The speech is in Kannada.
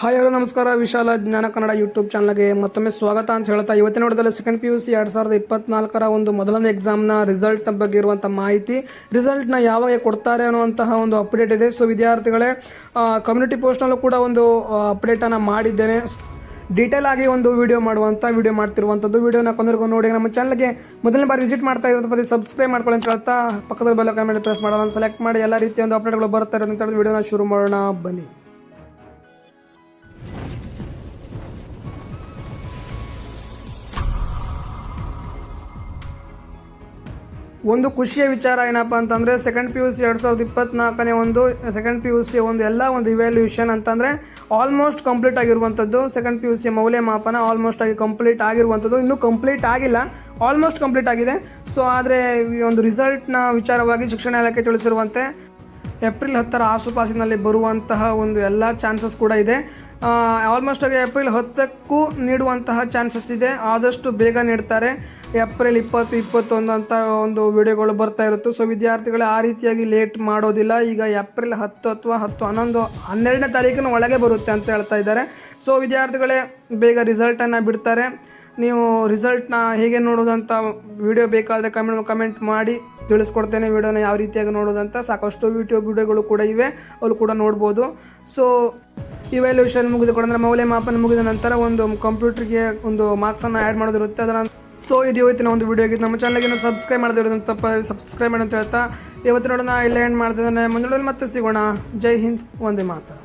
ಹಾಯ್ ಹಲೋ, ನಮಸ್ಕಾರ. ವಿಶಾಲ ಜ್ಞಾನ ಕನ್ನಡ ಯೂಟ್ಯೂಬ್ ಚಾನಲ್ಗೆ ಮತ್ತೊಮ್ಮೆ ಸ್ವಾಗತ ಅಂತ ಹೇಳ್ತಾ ಇವತ್ತಿನ ನೋಡಿದಲ್ಲಿ ಸೆಕೆಂಡ್ ಪಿ ಯು ಸಿ ಎರಡು ಸಾವಿರದ ಇಪ್ಪತ್ನಾಲ್ಕರ ಒಂದು ಮೊದಲನೇ ಎಕ್ಸಾಮ್ನ ರಿಸಲ್ಟ್ ಬಗ್ಗೆ ಇರುವಂಥ ಮಾಹಿತಿ ರಿಸಲ್ಟ್ನ ಯಾವಾಗ ಕೊಡ್ತಾರೆ ಅನ್ನುವಂತಹ ಒಂದು ಅಪ್ಡೇಟ್ ಇದೆ. ಸೊ ವಿದ್ಯಾರ್ಥಿಗಳೇ ಕಮ್ಯುನಿಟಿ ಪೋಸ್ಟ್ನಲ್ಲೂ ಕೂಡ ಒಂದು ಅಪ್ಡೇಟನ್ನು ಮಾಡಿದ್ದೇನೆ. ಡೀಟೇಲ್ ಆಗಿ ಒಂದು ವಿಡಿಯೋ ಮಾಡುವಂಥ ವಿಡಿಯೋ ಮಾಡ್ತಿರುವಂಥದ್ದು ವಿಡಿಯೋನ ಕೊಂದರೆಗೂ ನೋಡಿ. ನಮ್ಮ ಚಾನಲ್ಗೆ ಮೊದಲನೇ ಬಾರಿ ವಿಸಿಟ್ ಮಾಡ್ತಾ ಇರೋದ್ರ ಬಗ್ಗೆ ಸಬ್ಸ್ಕ್ರೈಬ್ ಮಾಡ್ಕೊಳ್ಳಿ ಅಂತ ಹೇಳ್ತಾ ಪಕ್ಕದ ಬೆಲ್ಲ ಮೇಲೆ ಪ್ರೆಸ್ ಮಾಡೋಣ ಸೆಲೆಕ್ಟ್ ಮಾಡಿ, ಎಲ್ಲ ರೀತಿಯ ಒಂದು ಅಪ್ಡೇಟ್ಗಳು ಅಂತ ಹೇಳಿದ್ರೆ ವಿಡಿಯೋನ ಶುರು ಮಾಡೋಣ. ಬನ್ನಿ. ಒಂದು ಖುಷಿಯ ವಿಚಾರ ಏನಪ್ಪ ಅಂತಂದರೆ ಸೆಕೆಂಡ್ ಪಿ ಯು ಸಿ ಎರಡು ಸಾವಿರದ ಇಪ್ಪತ್ತ್ನಾಲ್ಕನೇ ಒಂದು ಸೆಕೆಂಡ್ ಪಿ ಯು ಸಿ ಒಂದು ಎಲ್ಲ ಒಂದು ಇವ್ಯಾಲ್ಯೂಷನ್ ಅಂತಂದರೆ ಆಲ್ಮೋಸ್ಟ್ ಕಂಪ್ಲೀಟ್ ಆಗಿರುವಂಥದ್ದು. ಸೆಕೆಂಡ್ ಪಿ ಯು ಸಿ ಮೌಲ್ಯಮಾಪನ ಆಲ್ಮೋಸ್ಟ್ ಆಗಿ ಕಂಪ್ಲೀಟ್ ಆಗಿರುವಂಥದ್ದು. ಇನ್ನೂ ಕಂಪ್ಲೀಟ್ ಆಗಿಲ್ಲ ಆಲ್ಮೋಸ್ಟ್ ಕಂಪ್ಲೀಟ್ ಆಗಿದೆ. ಸೊ ಆದರೆ ಈ ಒಂದು ರಿಸಲ್ಟ್ನ ವಿಚಾರವಾಗಿ ಶಿಕ್ಷಣ ಇಲಾಖೆ ತಿಳಿಸಿರುವಂತೆ ಏಪ್ರಿಲ್ ಹತ್ತರ ಆಸುಪಾಸಿನಲ್ಲಿ ಬರುವಂತಹ ಒಂದು ಎಲ್ಲ ಚಾನ್ಸಸ್ ಕೂಡ ಇದೆ. ಆಲ್ಮೋಸ್ಟ್ ಆಗಿ ಏಪ್ರಿಲ್ ಹತ್ತಕ್ಕೂ ನೀಡುವಂತಹ ಚಾನ್ಸಸ್ ಇದೆ. ಆದಷ್ಟು ಬೇಗ ನೀಡ್ತಾರೆ. ಏಪ್ರಿಲ್ ಇಪ್ಪತ್ತು, ಇಪ್ಪತ್ತೊಂದು ಅಂತ ಒಂದು ವಿಡಿಯೋಗಳು ಬರ್ತಾ ಇರುತ್ತೆ. ಸೊ ವಿದ್ಯಾರ್ಥಿಗಳು ಆ ರೀತಿಯಾಗಿ ಲೇಟ್ ಮಾಡೋದಿಲ್ಲ. ಈಗ ಏಪ್ರಿಲ್ ಹತ್ತು ಅಥವಾ ಹತ್ತು ಹನ್ನೊಂದು, ಹನ್ನೆರಡನೇ ತಾರೀಕಿನ ಒಳಗೆ ಬರುತ್ತೆ ಅಂತ ಹೇಳ್ತಾ ಇದ್ದಾರೆ. ಸೊ ವಿದ್ಯಾರ್ಥಿಗಳೇ ಬೇಗ ರಿಸಲ್ಟನ್ನು ಬಿಡ್ತಾರೆ. ನೀವು ರಿಸಲ್ಟ್ನ ಹೇಗೆ ನೋಡೋದಂತ ವಿಡಿಯೋ ಬೇಕಾದರೆ ಕಮೆಂಟ್ ಕಮೆಂಟ್ ಮಾಡಿ ತಿಳಿಸ್ಕೊಡ್ತೇನೆ. ವಿಡಿಯೋನ ಯಾವ ರೀತಿಯಾಗಿ ನೋಡೋದಂತ ಸಾಕಷ್ಟು ಯೂಟ್ಯೂಬ್ ವಿಡಿಯೋಗಳು ಕೂಡ ಇವೆ. ಅವು ಕೂಡ ನೋಡ್ಬೋದು. ಸೊ ಇವ್ಯಾಲ್ಯೂಷನ್ ಮುಗಿದುಕೊಂಡ್ರೆ ಮೌಲ್ಯಮಾಪನ ಮುಗಿದ ನಂತರ ಒಂದು ಕಂಪ್ಯೂಟರ್ಗೆ ಒಂದು ಮಾರ್ಕ್ಸನ್ನು ಆ್ಯಡ್ ಮಾಡೋದಿರುತ್ತೆ. ಅದರ ಸೊ ಇದು ಇವತ್ತಿನ ಒಂದು ವಿಡಿಯೋ ಆಗಿತ್ತು. ನಮ್ಮ ಚಾನಲ್ಗೆ ಸಬ್ಸ್ಕ್ರೈಬ್ ಮಾಡಿದ್ರೆ ತಪ್ಪ ಸಬ್ಸ್ಕ್ರೈಬ್ ಮಾಡಿ ಅಂತ ಹೇಳ್ತಾ, ಇವತ್ತು ನೋಡೋಣ, ಇಲ್ಲ ಏನು ಮಾಡ್ತಿದ್ದಾನೆ. ಮುಂದೆ ಮತ್ತೆ ಸಿಗೋಣ. ಜೈ ಹಿಂದ್, ಒಂದೇ ಮಾತು.